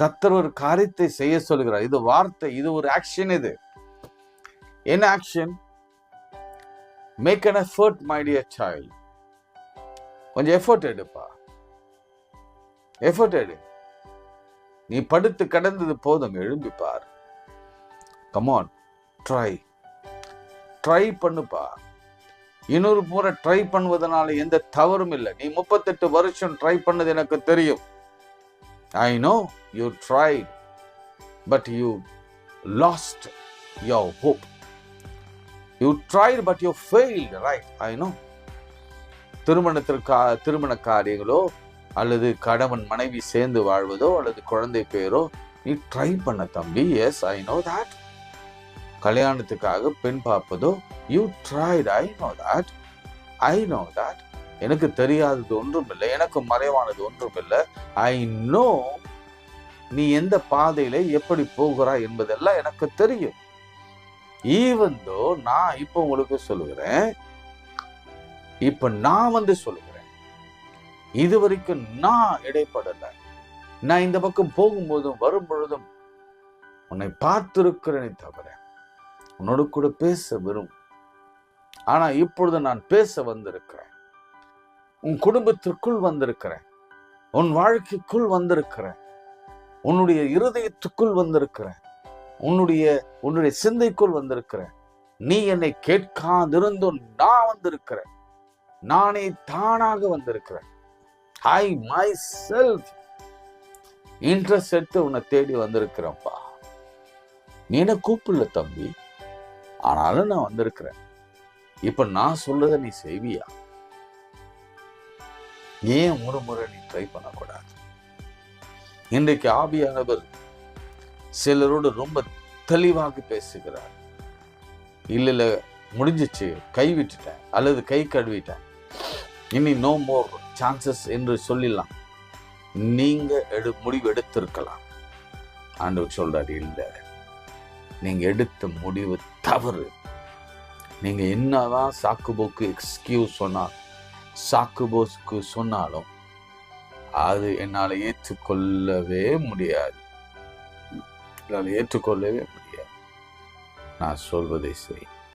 கத்தர் ஒரு காரியத்தை செய்ய சொல்கிறார் இது வார்த்தை இது ஒரு ஆக்ஷன் இது. என்ன action make an effort my dear child கொஞ்சம் எஃபர்ட் எடுப்பா. எஃபர்ட் எடு. நீ படுத்து கடந்தது போதும் எழும்பிப்பார் கமான் ட்ரை ட்ரை பண்ணுப்பா. இன்னொரு முறை ட்ரை பண்ணுவதனால எந்த தவறும் இல்லை. நீ முப்பத்தெட்டு வருஷம் ட்ரை பண்ணது எனக்கு தெரியும். I know you try but you lost your hope you try but you fail right I know திருமணத்திற்கா திருமண காரியங்களோ அல்லது கணவன் மனைவி சேர்ந்து வாழ்வதோ அல்லது குழந்தை பேரோ நீ ட்ரை பண்ண தம்பி. எஸ் ஐ நோ தட் கல்யாணத்துக்காக பெண் பார்ப்பதோ you tried I know that I know that எனக்கு தெரியாதது ஒன்றும் இல்லை. எனக்கு மறைவானது ஒன்றும் இல்லை. ஐ நோ நீ எந்த பாதையில எப்படி போகிறாய் என்பதெல்லாம் எனக்கு தெரியும். ஈவன் தோ நான் இப்போ உங்களுக்கு சொல்லுகிறேன். இப்ப நான் வந்து சொல்லுகிறேன். இது வரைக்கும் நான் இடைப்படல. நான் இந்த பக்கம் போகும்போதும் வரும் பொழுதும் உன்னை பார்த்திருக்கிறேனே தவிர உன்னோடு கூட பேச விரும். ஆனா இப்பொழுது நான் பேச வந்திருக்கிறேன். உன் குடும்பத்திற்குள் வந்திருக்கிறேன். உன் வாழ்க்கைக்குள் வந்திருக்கிறேன். உன்னுடைய இருதயத்துக்குள் வந்திருக்கிறேன். உன்னுடைய உன்னுடைய சிந்தைக்குள் வந்திருக்கிறேன். நீ என்னை கேட்காதிருந்தும் நான் வந்திருக்கிறேன். நானே தானாக வந்திருக்கிறேன். ஐ மை செல்ஃப் இன்ட்ரெஸ்ட் எடுத்து உன்னை தேடி வந்திருக்கிறேன்ப்பா. நீ என்ன கூப்பிடல தம்பி. ஆனாலும் நான் வந்திருக்கிறேன். இப்ப நான் சொல்றத நீ செய்வியா? ஏன் ஒரு முறை நீ ட்ரை பண்ணக்கூடாது? இன்றைக்கு ஆவியானவர் சிலரோடு ரொம்ப தெளிவாக பேசுகிறார். இல்ல இல்ல முடிஞ்சிச்சு கை விட்டுட்டேன் அல்லது கை கழுவிட்டேன். இனி நோ மோர் சான்சஸ் என்று சொல்லிடலாம். நீங்க எடு முடிவு எடுத்திருக்கலாம். ஆண்டவர் சொல்றாரு இல்லை. நீங்க எடுத்த முடிவு தவறு. நீங்க என்னதான் சாக்குபோக்கு எக்ஸ்கியூஸ் சாக்கு போஸ்க்கு சொன்னாலும் அது என்னால் ஏற்றுக்கொள்ளவே முடியாது. என்னால் ஏற்றுக்கொள்ளவே முடியாது. நான் சொல்வதை செய்